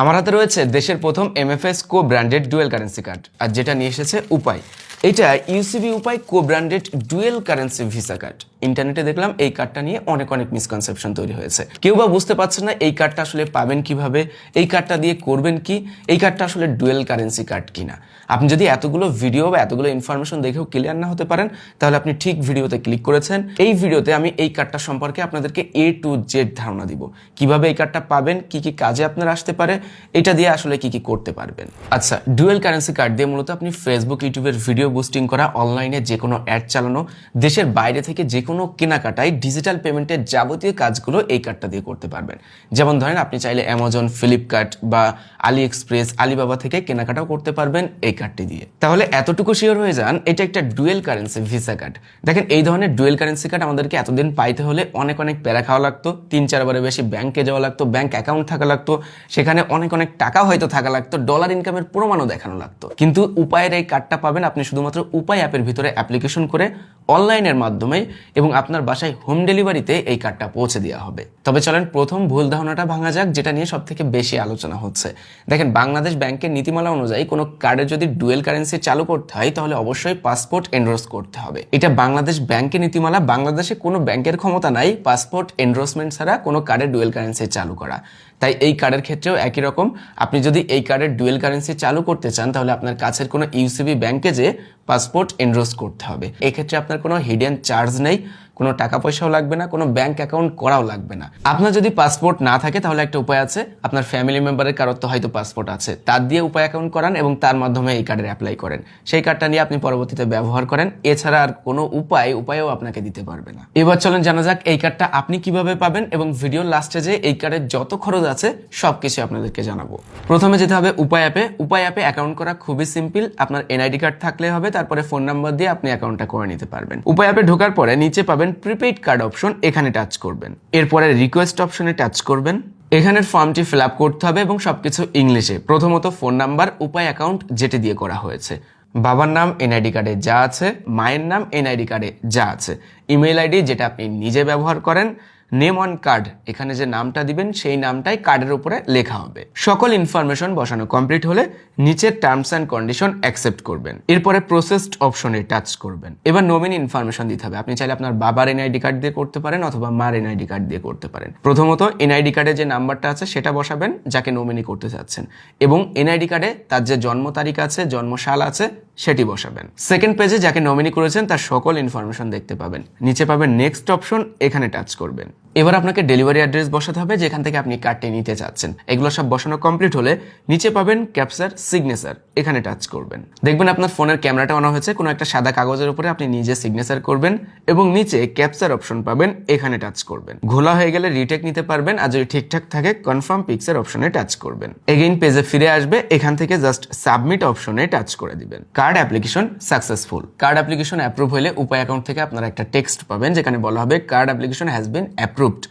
আমার হাতে রয়েছে দেশের প্রথম MFS co branded dual currency card আর যেটা নিয়ে এসেছে উপায়। এটা UCB Upay co branded dual currency Visa card ইন্টারনেটে দেখলাম এই কার্ডটা নিয়ে অনেক অনেক মিসকনসেপশন তৈরি হয়েছে। কেউ বা বুঝতে পারছে না এই কার্ডটা আসলে পাবেন কীভাবে, এই কার্ডটা দিয়ে করবেন কি, এই কার্ডটা আসলে ডুয়েল কারেন্সি কার্ড কিনা। আপনি যদি এতগুলো ভিডিও বা এতগুলো ইনফরমেশন দেখেও ক্লিয়ার না হতে পারেন, তাহলে আপনি ঠিক ভিডিওতে ক্লিক করেছেন। এই ভিডিওতে আমি এই কার্ডটা সম্পর্কে আপনাদেরকে এ টু জেড ধারণা দিব। কীভাবে এই কার্ডটা পাবেন, কি কি কাজে আপনার আসতে পারে এটা দিয়ে আসলে কি কি করতে পারবেন। আচ্ছা ডুয়েল কারেন্সি কার্ড দিয়ে মূলত আপনি ফেসবুক ইউটিউবের ভিডিও বুস্টিং করা অনলাইনে যে কোনো অ্যাড চালানো, দেশের বাইরে থেকে যে কোনো কেনাকাটায় ডিজিটাল পেমেন্টের যাবতীয় কাজগুলো এই কার্ডটা দিয়ে করতে পারবেন। যেমন ধরেন, আপনি চাইলে অ্যামাজন ফ্লিপকার্ট বা আলি এক্সপ্রেস আলিবাবা থেকে কেনাকাটাও করতে পারবেন এই কার্ডটি দিয়ে। তাহলে এতটুকু শিওর হয়ে যান, এটা একটা ডুয়েল কারেন্সি ভিসা কার্ড দেখেন, এই ধরনের ডুয়েল কারেন্সি কার্ড আমাদেরকে এতদিন পাইতে হলে অনেক অনেক প্যারা খাওয়া লাগতো, তিন চারবারে বেশি ব্যাংকে যাওয়া লাগতো ব্যাংক অ্যাকাউন্ট থাকা লাগতো, সেখানে অনেক অনেক টাকা হয়তো থাকা লাগতো ডলার ইনকামের প্রমাণও দেখানো লাগতো। কিন্তু উপায়ের এই কার্ডটা পাবেন আপনি শুধুমাত্র উপায় অ্যাপের ভিতরে অ্যাপ্লিকেশন করে অনলাইনের মাধ্যমে এবং আপনার বাসায় হোম ডেলিভারিতে এই কার্ডটা পৌঁছে দেওয়া হবে। তবে চলেন প্রথম ভুল ধারণাটা ভাঙা যাক, যেটা নিয়ে সব থেকে বেশি আলোচনা হচ্ছে। দেখেন, বাংলাদেশ ব্যাংকের নীতিমালা অনুযায়ী কোনো কার্ডের যদি ডুয়েল কারেন্সি চালু করতে হয়, তাহলে অবশ্যই পাসপোর্ট এনরোস করতে হবে। এটা বাংলাদেশ ব্যাংকের নীতিমালা। বাংলাদেশে কোনো ব্যাংকের ক্ষমতা নাই পাসপোর্ট এনরোসমেন্ট ছাড়া কোনো কার্ডের ডুয়েল কারেন্সি চালু করা। তাই এই কার্ডের ক্ষেত্রেও একই রকম। আপনি যদি এই কার্ডের ডুয়েল কারেন্সি চালু করতে চান, তাহলে আপনার কাছের কোনো ইউসিবি ব্যাংকে যে পাসপোর্ট এনরোস করতে হবে। এক্ষেত্রে আপনার কোনো হিডেন চার্জ নেই। কোনো টাকা পয়সাও লাগবে না, কোনো ব্যাংক অ্যাকাউন্ট করাও লাগবে না। আপনার যদি পাসপোর্ট না থাকে, তাহলে একটা উপায় আছে। আপনার ফ্যামিলি মেম্বারের কারোর তো হয়তো পাসপোর্ট আছে। তার দিয়ে উপায় অ্যাকাউন্ট করান এবং তার মাধ্যমে এই কার্ডের অ্যাপ্লাই করেন। সেই কার্ডটা নিয়ে আপনি পরবর্তীতে ব্যবহার করেন। এছাড়া আর কোনো উপায়, উপায়ও আপনাকে দিতে পারবে না। এবার চলেন জানা যাক এই কার্ডটা আপনি কীভাবে পাবেন এবং ভিডিওর লাস্টে যে এই কার্ডের যত খরচ আছে সব কিছু আপনাদেরকে জানাব। প্রথমে যেতে হবে উপায় অ্যাপে উপায় অ্যাপে অ্যাকাউন্ট করা খুবই সিম্পল আপনার এনআইডি কার্ড থাকলে হবে। তারপরে ফোন নাম্বার দিয়ে আপনি অ্যাকাউন্টটা করে নিতে পারবেন। উপায় অ্যাপে ঢোকার পরে নিচে পাবেন প্রিপেইড কার্ড অপশন এখানে টাচ করবেন। এরপরে রিকোয়েস্ট অপশনে টাচ করবেন। এখানের ফর্মটি ফিল আপ করতে হবে এবং সব কিছু ইংলিশে প্রথমত ফোন নাম্বার উপায় অ্যাকাউন্ট যেটি দিয়ে করা হয়েছে। বাবার নাম এনআইডি কার্ডে যা আছে, মায়ের নাম এনআইডি কার্ডে যা আছে। ইমেল আইডি যেটা আপনি নিজে ব্যবহার করেন নেম অন কার্ড এখানে যে নামটা দিবেন, সেই নামটাই কার্ডের উপরে লেখা হবে। সকল ইনফরমেশন বসানো কমপ্লিট হলে নিচের টার্মস অ্যান্ড কন্ডিশন অ্যাকসেপ্ট করবেন। এরপরে প্রসেসড অপশনে টাচ করবেন। এবার নমিনি ইনফরমেশন দিতে হবে। আপনি চাইলে আপনার বাবার এনআইডি কার্ড দিয়ে করতে পারেন অথবা মার এনআইডি কার্ড দিয়ে করতে পারেন। প্রথমত এনআইডি কার্ডে যে নাম্বারটা আছে, সেটা বসাবেন, যাকে নমিনি করতে চাচ্ছেন। এবং এনআইডি কার্ডে তার যে জন্ম তারিখ আছে, জন্মসাল আছে সেটি বসাবেন। সেকেন্ড পেজে যাকে নমিনি করেছেন, তার সকল ইনফরমেশন দেখতে পাবেন। নিচে পাবেন নেক্সট অপশন এখানে টাচ করবেন। এবার আপনাকে ডেলিভারি অ্যাড্রেস বসাতে হবে, যেখান থেকে আপনি কার্ডটি নিতে চাচ্ছেন এগুলো সব বসানো কমপ্লিট হলে নিচে পাবেন ক্যাপচার সিগনেচার এখানে টাচ করবেন। দেখবেন আপনার ফোনের ক্যামেরাটা অন হয়েছে, কোনো একটা সাদা কাগজের উপরে আপনি নিজে সিগনেচার করবেন এবং নিচে ক্যাপচার অপশন পাবেন, এখানে টাচ করবেন। ঘোলা হয়ে গেলে রিটেক নিতে পারবেন আর যদি ঠিকঠাক থাকে কনফার্ম পিকচার অপশনে টাচ করবেন। এগেইন পেজে ফিরে আসবে, এখান থেকে জাস্ট সাবমিট অপশনে টাচ করে দিবেন। Card application successful card application approve হলে উপায় অ্যাকাউন্ট থেকে আপনারা একটা টেক্সট পাবেন, যেখানে বলা হবে card application has been approved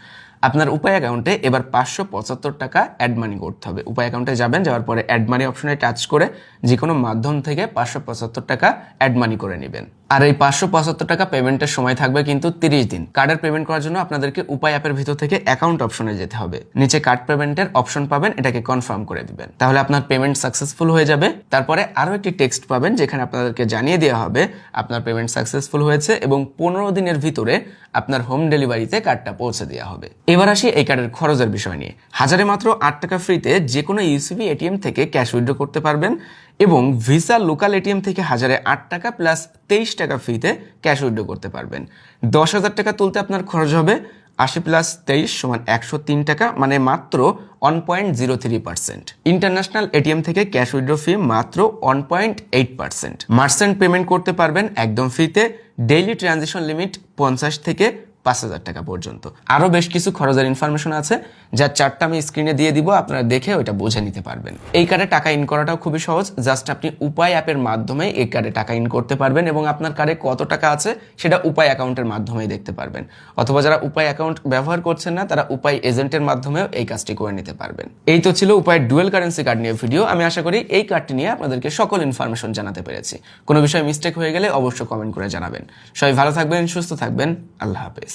আপনার উপায় অ্যাকাউন্টে এবার পাঁচশো পঁচাত্তর টাকা অ্যাড মানি করতে হবে। উপায় অ্যাকাউন্টে যাবেন, যাওয়ার পরে অ্যাড মানি অপশনে টাচ করে যে কোনো মাধ্যম থেকে পাঁচশো পঁচাত্তর টাকা অ্যাড মানি করে নেবেন। আর এই পাঁচশো পঁচাত্তর টাকা পেমেন্টের সময় থাকবে কিন্তু তিরিশ দিন। কার্ডের পেমেন্ট করার জন্য আপনাদেরকে উপায় অ্যাপের ভিতর থেকে অ্যাকাউন্ট অপশনে যেতে হবে। নিচে কার্ড পেমেন্টের অপশন পাবেন, এটাকে কনফার্ম করে দিবেন। তাহলে আপনার পেমেন্ট সাকসেসফুল হয়ে যাবে। তারপরে আরও একটি টেক্সট পাবেন, যেখানে আপনাদেরকে জানিয়ে দেওয়া হবে আপনার পেমেন্ট সাকসেসফুল হয়েছে এবং পনেরো দিনের ভিতরে আপনার হোম ডেলিভারিতে কার্ডটা পৌঁছে দেওয়া হবে। এবার আসি এই কার্ডের খরচের বিষয় নিয়ে। হাজারে মাত্র আট টাকা ফ্রিতে যে কোনো ইউসিবি এটিএম থেকে ক্যাশ উইথড্র করতে পারবেন এবং ভিসা লোকাল এটিএম থেকে হাজারে আট টাকা প্লাস তেইশ টাকা ফ্রিতে ক্যাশ উইড্রো করতে পারবেন। দশ হাজার টাকা তুলতে আপনার খরচ হবে আশি প্লাস তেইশ সমান একশো তিন টাকা মানে মাত্র one point zero three percent international ATM থেকে ক্যাশ উইড্রো ফি মাত্র one point eight percent merchant payment করতে পারবেন একদম ফ্রিতে। ডেইলি ট্রানজেকশন লিমিট পঞ্চাশ থেকে পাঁচ হাজার টাকা পর্যন্ত। আরও বেশ কিছু খরচের ইনফরমেশন আছে যার চারটা আমি স্ক্রিনে দিয়ে দিব, আপনারা দেখে ওইটা বুঝে নিতে পারবেন। এই কার্ডে টাকা ইন করাটাও খুবই সহজ জাস্ট আপনি উপায় অ্যাপের মাধ্যমে এই কার্ডে টাকা ইন করতে পারবেন এবং আপনার কার্ডে কত টাকা আছে সেটা উপায় অ্যাকাউন্টের মাধ্যমেই দেখতে পারবেন। অথবা যারা উপায় অ্যাকাউন্ট ব্যবহার করছেন না, তারা উপায় এজেন্টের মাধ্যমেও এই কাজটি করে নিতে পারবেন। এই তো ছিল উপায় ডুয়েল কারেন্সি কার্ড নিয়ে ভিডিও আমি আশা করি এই কার্ডটি নিয়ে আপনাদেরকে সকল ইনফরমেশন জানাতে পেরেছি। কোনো বিষয়ে মিস্টেক হয়ে গেলে অবশ্যই কমেন্ট করে জানাবেন। সবাই ভালো থাকবেন, সুস্থ থাকবেন। আল্লাহ হাফেজ।